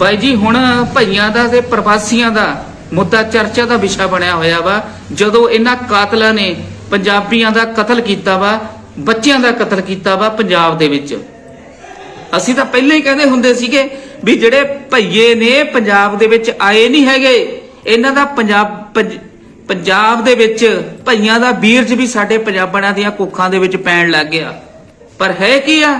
ਬਾਈ ਜੀ, ਹੁਣ ਭਈਆਂ ਦਾ ਤੇ ਪ੍ਰਵਾਸੀਆਂ ਦਾ ਮੁੱਦਾ ਚਰਚਾ ਦਾ ਵਿਸ਼ਾ ਬਣਿਆ ਹੋਇਆ ਵਾ। ਜਦੋਂ ਇਹਨਾਂ ਕਾਤਲਾਂ ਨੇ ਪੰਜਾਬੀਆਂ ਦਾ ਕਤਲ ਕੀਤਾ ਵਾ, ਬੱਚਿਆਂ ਦਾ ਕਤਲ ਕੀਤਾ ਵਾ ਪੰਜਾਬ ਦੇ ਵਿੱਚ। ਅਸੀਂ ਤਾਂ ਪਹਿਲਾਂ ਹੀ ਕਹਿੰਦੇ ਹੁੰਦੇ ਸੀਗੇ ਵੀ ਜਿਹੜੇ ਭਈਏ ਨੇ ਪੰਜਾਬ ਦੇ ਵਿੱਚ ਆਏ ਨਹੀਂ ਹੈਗੇ, ਇਹਨਾਂ ਦਾ ਪੰਜਾਬ ਪੰਜਾਬ ਦੇ ਵਿੱਚ ਭਈਆਂ ਦਾ ਬੀਰਜ ਵੀ ਸਾਡੇ ਪੰਜਾਬਣਾਂ ਦੀਆਂ ਕੁੱਖਾਂ ਦੇ ਵਿੱਚ ਪੈਣ ਲੱਗ ਗਿਆ। ਪਰ ਹੈ ਕੀ ਆ?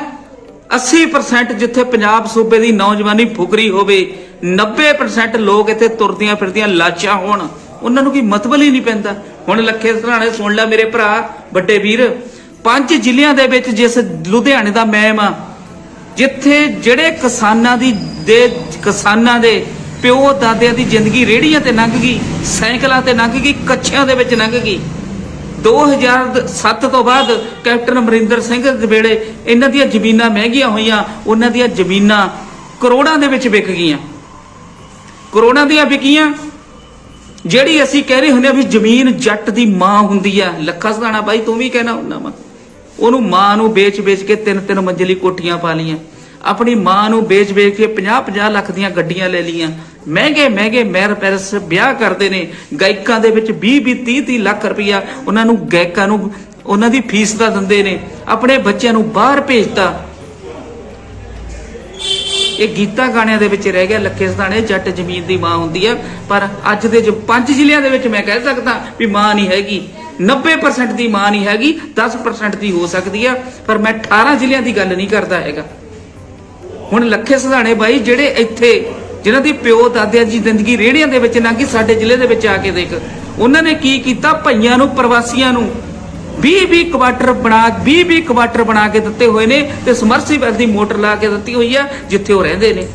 80% ਜਿੱਥੇ ਪੰਜਾਬ ਸੂਬੇ ਦੀ ਨੌਜਵਾਨੀ ਫੁਕਰੀ ਹੋਵੇ 90% ਲੋਕ ਇੱਥੇ ਤੁਰਦੀਆਂ ਫਿਰਦੀਆਂ ਲਾਸ਼ਾਂ ਹੋਣ। ਉਹਨਾਂ ਨੂੰ ਕੋਈ ਮਤਲਬ ਹੀ ਨਹੀਂ ਪੈਂਦਾ। ਹੁਣ ਲੱਖੇ ਸਰਾਣੇ ਸੁਣ ਲੈ ਮੇਰੇ ਭਰਾ, ਵੱਡੇ ਵੀਰ। ਪੰਜ ਜ਼ਿਲ੍ਹਿਆਂ ਦੇ ਵਿੱਚ ਜਿਸ ਲੁਧਿਆਣੇ ਦਾ ਮੈਮ ਆ, ਜਿੱਥੇ ਜਿਹੜੇ ਕਿਸਾਨਾਂ ਦੀ ਦੇ, ਕਿਸਾਨਾਂ ਦੇ ਪਿਓ ਦਾਦਿਆਂ ਦੀ ਜ਼ਿੰਦਗੀ ਰੇੜੀਆਂ ਤੇ ਲੰਘ ਗਈ, ਸਾਈਕਲਾਂ ਤੇ ਲੰਘ ਗਈ, ਕੱਛਿਆਂ ਦੇ ਵਿੱਚ ਲੰਘ ਗਈ। 2007 ਤੋਂ ਬਾਅਦ ਕੈਪਟਨ ਅਮਰਿੰਦਰ ਸਿੰਘ ਦੇ ਵੇਲੇ ਇਹਨਾਂ ਦੀਆਂ ਜ਼ਮੀਨਾਂ ਮਹਿੰਗੀਆਂ ਹੋਈਆਂ, ਉਹਨਾਂ ਦੀਆਂ ਜ਼ਮੀਨਾਂ ਕਰੋੜਾਂ ਦੇ ਵਿੱਚ ਵਿਕ ਗਈਆਂ। ਕਰੋੜਾਂ ਦੀਆਂ ਵਿਕੀਆਂ। ਜਿਹੜੀ ਅਸੀਂ ਕਹਿ ਰਹੇ ਹੁੰਦੇ ਆ ਵੀ ਜ਼ਮੀਨ ਜੱਟ ਦੀ ਮਾਂ ਹੁੰਦੀ ਆ। ਲੱਖਾ ਸਦਾਣਾ ਬਾਈ, ਤੂੰ ਵੀ ਕਹਿਣਾ ਹੁੰਦਾ ਵਾ। ਉਹਨੂੰ ਮਾਂ ਨੂੰ ਵੇਚ-ਵੇਚ ਕੇ ਤਿੰਨ ਤਿੰਨ ਮੰਜ਼ਲੀ ਕੋਠੀਆਂ ਪਾ ਲੀਆਂ ਆਪਣੀ ਮਾਂ ਨੂੰ ਵੇਚ-ਵੇਚ ਕੇ 50-50 ਲੱਖ ਦੀਆਂ ਗੱਡੀਆਂ ਲੈ ਲੀਆਂ ਮਹਿੰਗੇ ਮਹਿੰਗੇ ਮਹਿਰ ਪੈਰਸ ਵਿਆਹ ਕਰਦੇ ਨੇ। ਗਾਇਕਾਂ ਦੇ ਵਿੱਚ 20-20 30-30 ਲੱਖ ਰੁਪਈਆ ਉਹਨਾਂ ਨੂੰ ਗਾਇਕਾਂ ਨੂੰ ਉਹਨਾਂ ਦੀ ਫੀਸ ਦਾ ਦਿੰਦੇ ਨੇ। ਆਪਣੇ ਬੱਚਿਆਂ ਨੂੰ ਬਾਹਰ ਭੇਜਤਾ। ਇਹ ਗੀਤਾ ਗਾਣਿਆਂ ਦੇ ਵਿੱਚ ਰਹਿ ਗਿਆ, ਲੱਖੇ ਸਦਾਣੇ, ਜੱਟ ਜ਼ਮੀਨ ਦੀ ਮਾਂ ਹੁੰਦੀ ਹੈ ਪਰ ਅੱਜ ਦੇ ਜੋ ਪੰਜ ਜ਼ਿਲ੍ਹਿਆਂ ਦੇ ਵਿੱਚ ਮੈਂ ਕਹਿ ਸਕਦਾ ਵੀ ਮਾਂ ਨਹੀਂ ਹੈਗੀ। 90% ਦੀ ਮਾਂ ਨਹੀਂ ਹੈਗੀ 10% ਦੀ ਹੋ ਸਕਦੀ ਆ। ਪਰ ਮੈਂ 18 ਜ਼ਿਲ੍ਹਿਆਂ ਦੀ ਗੱਲ ਨਹੀਂ ਕਰਦਾ ਹੈਗਾ। ਹੁਣ ਲੱਖੇ ਸਦਾਣੇ ਬਾਈ, ਜਿਹੜੇ ਇੱਥੇ ਜਿਨ੍ਹਾਂ ਦੀ ਪਿਓ ਦਾਦਿਆਂ ਦੀ ਜ਼ਿੰਦਗੀ ਰੇੜੀਆਂ ਦੇ ਵਿੱਚ ਲੰਘੀ ਸਾਡੇ ਜ਼ਿਲ੍ਹੇ ਦੇ ਵਿੱਚ ਆ ਕੇ ਦੇਖ। ਉਹਨਾਂ ਨੇ ਕੀ ਕੀਤਾ? ਭਈਆਂ ਨੂੰ, ਪ੍ਰਵਾਸੀਆਂ ਨੂੰ 20 20 ਕੁਆਟਰ ਬਣਾ 20 20 ਕੁਆਟਰ ਬਣਾ ਕੇ ਦਿੱਤੇ ਹੋਏ ਨੇ ਤੇ ਸਮਰਸੀਬਲ ਦੀ ਮੋਟਰ ਲਾ ਕੇ ਦਿੱਤੀ ਹੋਈ ਆ, ਜਿੱਥੇ ਉਹ ਰਹਿੰਦੇ ਨੇ।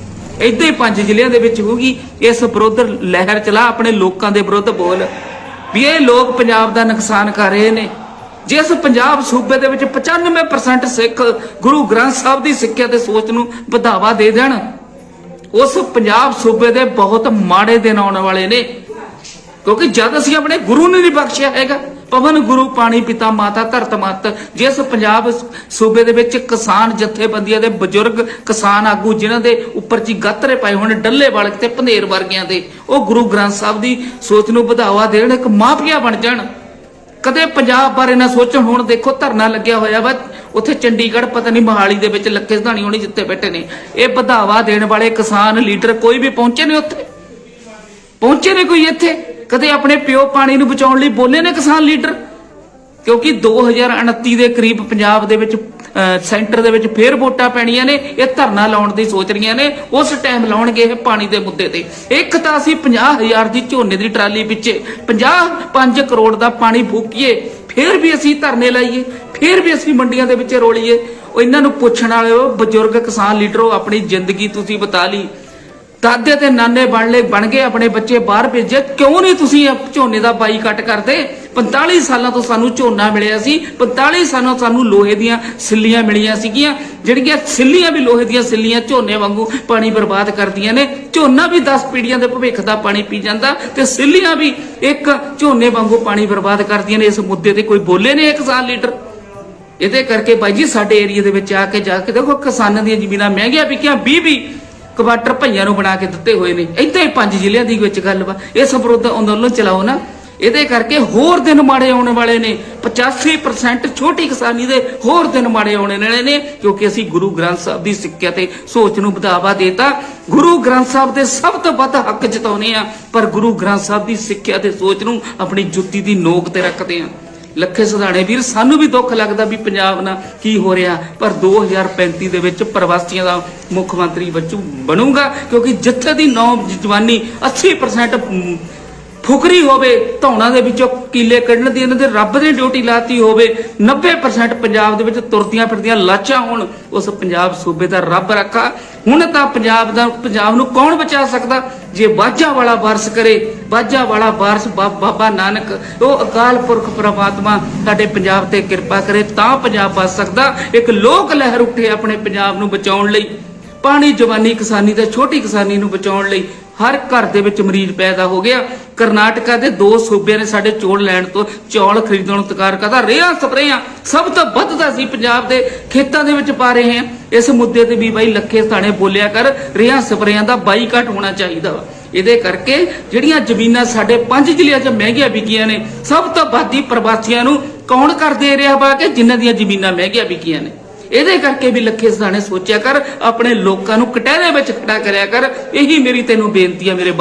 ਏਦਾਂ ਹੀ ਪੰਜ ਜ਼ਿਲ੍ਹਿਆਂ ਦੇ ਵਿੱਚ ਹੋਊਗੀ। ਇਸ ਵਿਰੁੱਧ ਲਹਿਰ ਚਲਾ, ਆਪਣੇ ਲੋਕਾਂ ਦੇ ਵਿਰੁੱਧ ਬੋਲ। ਵੀ ਇਹ ਲੋਕ ਪੰਜਾਬ ਦਾ ਨੁਕਸਾਨ ਕਰ ਰਹੇ ਨੇ। ਜਿਸ ਪੰਜਾਬ ਸੂਬੇ ਦੇ ਵਿੱਚ 95% ਸਿੱਖ ਗੁਰੂ ਗ੍ਰੰਥ ਸਾਹਿਬ ਦੀ ਸਿੱਖਿਆ ਤੇ ਸੋਚ ਨੂੰ ਵਧਾਵਾ ਦੇ ਦੇਣ। ਉਸ ਪੰਜਾਬ ਸੂਬੇ ਦੇ ਬਹੁਤ ਮਾੜੇ ਦਿਨ ਆਉਣ ਵਾਲੇ ਨੇ। ਕਿਉਂਕਿ ਜਦ ਅਸੀਂ ਆਪਣੇ ਗੁਰੂ ਨੂੰ ਨਹੀਂ ਬਖਸ਼ਿਆ ਹੈਗਾ, ਪਵਨ ਗੁਰੂ, ਪਾਣੀ ਪਿਤਾ, ਮਾਤਾ, ਧਰਤ ਮਤ ਜਿਸ ਪੰਜਾਬ ਸੂਬੇ ਦੇ ਵਿੱਚ ਕਿਸਾਨ ਜਥੇਬੰਦੀਆਂ ਦੇ ਬਜ਼ੁਰਗ ਕਿਸਾਨ ਆਗੂ, ਜਿਨ੍ਹਾਂ ਦੇ ਉੱਪਰ ਜੀ ਗੱਤਰੇ ਪਾਏ ਹੋਣ ਡੱਲੇ ਵਾਲਕ ਤੇ ਭਨੇਰ ਵਰਗਿਆਂ ਦੇ, ਉਹ ਗੁਰੂ ਗ੍ਰੰਥ ਸਾਹਿਬ ਦੀ ਸੋਚ ਨੂੰ ਵਧਾਵਾ ਦੇਣ, ਇੱਕ ਮਾਫੀਆ ਬਣ ਜਾਣ। ਕਦੇ ਪੰਜਾਬ ਬਾਰੇ ਨਾ ਸੋਚਣ, ਹੁਣ ਦੇਖੋ ਧਰਨਾ ਲੱਗਿਆ ਹੋਇਆ ਵਾ, ਉੱਥੇ ਚੰਡੀਗੜ੍ਹ ਪਤਾ ਨਹੀਂ ਮੋਹਾਲੀ ਦੇ ਵਿੱਚ ਲੱਖੇ ਸਧਾਣੀ ਹੋਣੀ ਜਿੱਤੇ ਬੈਠੇ ਨੇ। ਇਹ ਵਧਾਵਾ ਦੇਣ ਵਾਲੇ ਕਿਸਾਨ ਲੀਡਰ ਕੋਈ ਵੀ ਪਹੁੰਚੇ ਨੇ ਉੱਥੇ? ਪਹੁੰਚੇ ਨੇ ਕੋਈ ਇੱਥੇ? ਕਦੇ ਆਪਣੇ ਪਿਓ ਪਾਣੀ ਨੂੰ ਬਚਾਉਣ ਲਈ ਬੋਲੇ ਨੇ ਕਿਸਾਨ ਲੀਡਰ? ਕਿਉਂਕਿ 2029 ਦੇ ਕਰੀਬ ਪੰਜਾਬ ਦੇ ਵਿੱਚ ਸੈਂਟਰ ਦੇ ਵਿੱਚ ਫੇਰ ਵੋਟਾਂ ਪੈਣੀਆਂ ਨੇ, ਇਹ ਧਰਨਾ ਲਾਉਣ ਦੀ ਸੋਚ ਰਹੀਆਂ ਨੇ, ਉਸ ਟਾਈਮ ਲਾਉਣਗੇ ਇਹ ਪਾਣੀ ਦੇ ਮੁੱਦੇ ਤੇ। ਇੱਕ ਤਾਂ ਅਸੀਂ 50000 ਦੀ ਝੋਨੇ ਦੀ ਟਰਾਲੀ ਪਿੱਛੇ 55 ਕਰੋੜ ਦਾ ਪਾਣੀ ਫੂਕੀਏ, ਫੇਰ ਵੀ ਅਸੀਂ ਧਰਨੇ ਲਾਈਏ, ਫੇਰ ਵੀ ਅਸੀਂ ਮੰਡੀਆਂ ਦੇ ਵਿੱਚ ਰੋਲੀਏ। ਉਹ ਇਹਨਾਂ ਨੂੰ ਪੁੱਛਣ ਵਾਲੇ ਉਹ ਬਜ਼ੁਰਗ ਕਿਸਾਨ ਲੀਡਰੋ, ਆਪਣੀ ਜ਼ਿੰਦਗੀ ਤੁਸੀਂ ਬਤਾ ਲਈ। ਦਾਦੇ ਤੇ ਨਾਨੇ ਬਣ ਲੈ ਬਣ ਗਏ, ਆਪਣੇ ਬੱਚੇ ਬਾਹਰ ਭੇਜੇ। ਕਿਉਂ ਨਹੀਂ ਤੁਸੀਂ ਝੋਨੇ ਦਾ ਬਾਈਕਾਟ ਕਰਦੇ? 45 ਸਾਲਾਂ ਤੋਂ ਸਾਨੂੰ ਝੋਨਾ ਮਿਲਿਆ ਸੀ 45 ਸਾਲਾਂ ਤੋਂ ਸਾਨੂੰ ਲੋਹੇ ਦੀਆਂ ਸਿੱਲੀਆਂ ਮਿਲੀਆਂ ਸੀਗੀਆਂ। ਜਿਹੜੀਆਂ ਸਿੱਲੀਆਂ ਵੀ ਲੋਹੇ ਦੀਆਂ ਸਿੱਲੀਆਂ ਝੋਨੇ ਵਾਂਗੂ ਪਾਣੀ ਬਰਬਾਦ ਕਰਦੀਆਂ ਨੇ। ਝੋਨਾ ਵੀ 10 ਪੀੜੀਆਂ ਦੇ ਭਵਿੱਖ ਦਾ ਪਾਣੀ ਪੀ ਜਾਂਦਾ ਤੇ ਸਿੱਲੀਆਂ ਵੀ ਇੱਕ ਝੋਨੇ ਵਾਂਗੂ ਪਾਣੀ ਬਰਬਾਦ ਕਰਦੀਆਂ ਨੇ। ਇਸ ਮੁੱਦੇ ਤੇ ਕੋਈ ਬੋਲੇ ਨੇ ਇੱਕ ਸਾਲ ਲੀਡਰ ਇਹਦੇ ਕਰਕੇ ਬਾਈ ਜੀ, ਸਾਡੇ ਏਰੀਆ ਦੇ ਵਿੱਚ ਆ ਕੇ ਜਾ ਕੇ ਦੇਖੋ ਕਿਸਾਨਾਂ ਦੀਆਂ ਜ਼ਮੀਨਾਂ ਮਹਿੰਗੀਆਂ ਵਿਕੀਆਂ 20 20 ਕੁਆਟਰ ਭਈਆਂ ਨੂੰ ਬਣਾ ਕੇ ਦਿੱਤੇ ਹੋਏ ਨੇ। ਏਦਾਂ ਹੀ ਪੰਜ ਜ਼ਿਲ੍ਹਿਆਂ ਦੀ ਵਿੱਚ ਗੱਲ ਵਾ। ਇਸ ਵਿਰੁੱਧ ਅੰਦੋਲਨ ਚਲਾਓ ਨਾ। ਇਹਦੇ ਕਰਕੇ ਹੋਰ ਦਿਨ ਮਾੜੇ ਆਉਣ ਵਾਲੇ ਨੇ। 85% ਛੋਟੀ ਕਿਸਾਨੀ ਦੇ ਹੋਰ ਦਿਨ ਮਾੜੇ ਆਉਣੇ ਵਾਲੇ ਨੇ, ਕਿਉਂਕਿ ਅਸੀਂ ਗੁਰੂ ਗ੍ਰੰਥ ਸਾਹਿਬ ਦੀ ਸਿੱਖਿਆ ਤੇ ਸੋਚ ਨੂੰ ਵਧਾਵਾ ਦੇਤਾ। ਗੁਰੂ ਗ੍ਰੰਥ ਸਾਹਿਬ ਦੇ ਸਭ ਤੋਂ ਵੱਧ ਹੱਕ ਜਤਾਉਨੇ ਆ, ਪਰ ਗੁਰੂ ਗ੍ਰੰਥ ਸਾਹਿਬ ਦੀ ਸਿੱਖਿਆ ਤੇ ਸੋਚ ਨੂੰ ਆਪਣੀ ਜੁੱਤੀ ਦੀ ਨੋਕ ਤੇ ਰੱਖਦੇ ਆ। ਲੱਖੇ ਸਧਾਣੇ ਵੀਰ, ਸਾਨੂੰ ਵੀ ਦੁੱਖ ਲੱਗਦਾ ਵੀ ਪੰਜਾਬ ਨਾਲ ਕੀ ਹੋ ਰਿਹਾ। ਪਰ 2035 ਦੇ ਵਿੱਚ ਪ੍ਰਵਾਸੀਆਂ ਦਾ ਮੁੱਖ ਮੰਤਰੀ ਬੱਚੂ ਬਣੂਗਾ, ਕਿਉਂਕਿ ਜਿੱਥੇ ਦੀ ਨੌ ਜਵਾਨੀ 80% ਫੁਕਰੀ ਹੋਵੇ, ਧੌਣਾ ਦੇ ਵਿੱਚੋਂ ਕੀਲੇ ਕੱਢਣ ਦੀ, ਇਹਨਾਂ ਦੇ ਰੱਬ ਨੇ ਡਿਊਟੀ ਲਾਤੀ ਹੋਵੇ 90% ਪੰਜਾਬ ਦੇ ਵਿੱਚ ਤੁਰਦੀਆਂ ਫਿਰਦੀਆਂ ਲਾਚਾਂ ਹੋਣ, ਉਸ ਪੰਜਾਬ ਸੂਬੇ ਦਾ ਰੱਬ ਰੱਖਾ। ਹੁਣ ਤਾਂ ਪੰਜਾਬ ਦਾ, ਪੰਜਾਬ ਨੂੰ ਕੌਣ ਬਚਾ ਸਕਦਾ? ਜੇ ਬਾਝਾਂ ਵਾਲਾ ਵਾਰਸ ਕਰੇ, ਬਾਜਾ ਵਾਲਾ ਵਾਰਸ ਬਾ- ਬਾਬਾ ਨਾਨਕ, ਉਹ ਅਕਾਲ ਪੁਰਖ ਪ੍ਰਮਾਤਮਾ ਸਾਡੇ ਪੰਜਾਬ ਤੇ ਕਿਰਪਾ ਕਰੇ, ਤਾਂ ਪੰਜਾਬ ਬਚ ਸਕਦਾ। ਇੱਕ ਲੋਕ ਲਹਿਰ ਉੱਠੇ ਆਪਣੇ ਪੰਜਾਬ ਨੂੰ ਬਚਾਉਣ ਲਈ, ਪਾਣੀ ਜਵਾਨੀ ਕਿਸਾਨੀ ਤੇ ਛੋਟੀ ਕਿਸਾਨੀ ਨੂੰ ਬਚਾਉਣ ਲਈ ਹਰ ਘਰ ਦੇ ਵਿੱਚ ਮਰੀਜ਼ ਪੈਦਾ ਹੋ ਗਿਆ। ਕਰਨਾਟਕਾ ਦੇ ਦੋ ਸੂਬਿਆਂ ਨੇ ਸਾਡੇ ਚੌਲ ਲੈਣ ਤੋਂ ਚੌਲ ਖਰੀਦਣ ਤੋਂ ਤਕਾਰ ਕਰਦਾ ਰੇਹਾਂ, ਸਪਰੇਆਂ, ਸਭ ਤੋਂ ਵੱਧ ਤਾਂ ਅਸੀਂ ਪੰਜਾਬ ਦੇ ਖੇਤਾਂ ਦੇ ਵਿੱਚ ਪਾ ਰਹੇ ਹਾਂ। ਇਸ ਮੁੱਦੇ ਤੇ ਵੀ ਬਾਈ ਲੱਖੇ ਸਥਾਣੇ ਬੋਲਿਆ ਕਰ, ਰੇਹਾਂ, ਸਪਰੇਆਂ ਦਾ ਬਾਈਕਾਟ ਹੋਣਾ ਚਾਹੀਦਾ ਵਾ। ਇਹਦੇ ਕਰਕੇ ਜਿਹੜੀਆਂ ਜ਼ਮੀਨਾਂ ਸਾਡੇ ਪੰਜ ਜ਼ਿਲ੍ਹਿਆਂ 'ਚ ਮਹਿੰਗੀਆਂ ਵਿਕੀਆਂ ਨੇ, ਸਭ ਤੋਂ ਵੱਧ ਹੀ ਪ੍ਰਵਾਸੀਆਂ ਨੂੰ ਕੌਣ ਕਰ ਦੇ ਰਿਹਾ ਵਾ ਕਿ ਜਿਨ੍ਹਾਂ ਦੀਆਂ ਜ਼ਮੀਨਾਂ ਮਹਿੰਗੀਆਂ ਵਿਕੀਆਂ ਨੇ? ਇਹਦੇ ਕਰਕੇ ਵੀ ਲੱਖੇ ਸਦਾਣੇ ਸੋਚਿਆ ਕਰ, ਆਪਣੇ ਲੋਕਾਂ ਨੂੰ ਕਟਹਿਰੇ ਵਿੱਚ ਖੜਾ ਕਰਿਆ ਕਰ, ਇਹੀ ਮੇਰੀ ਤੈਨੂੰ ਬੇਨਤੀ ਹੈ ਮੇਰੇ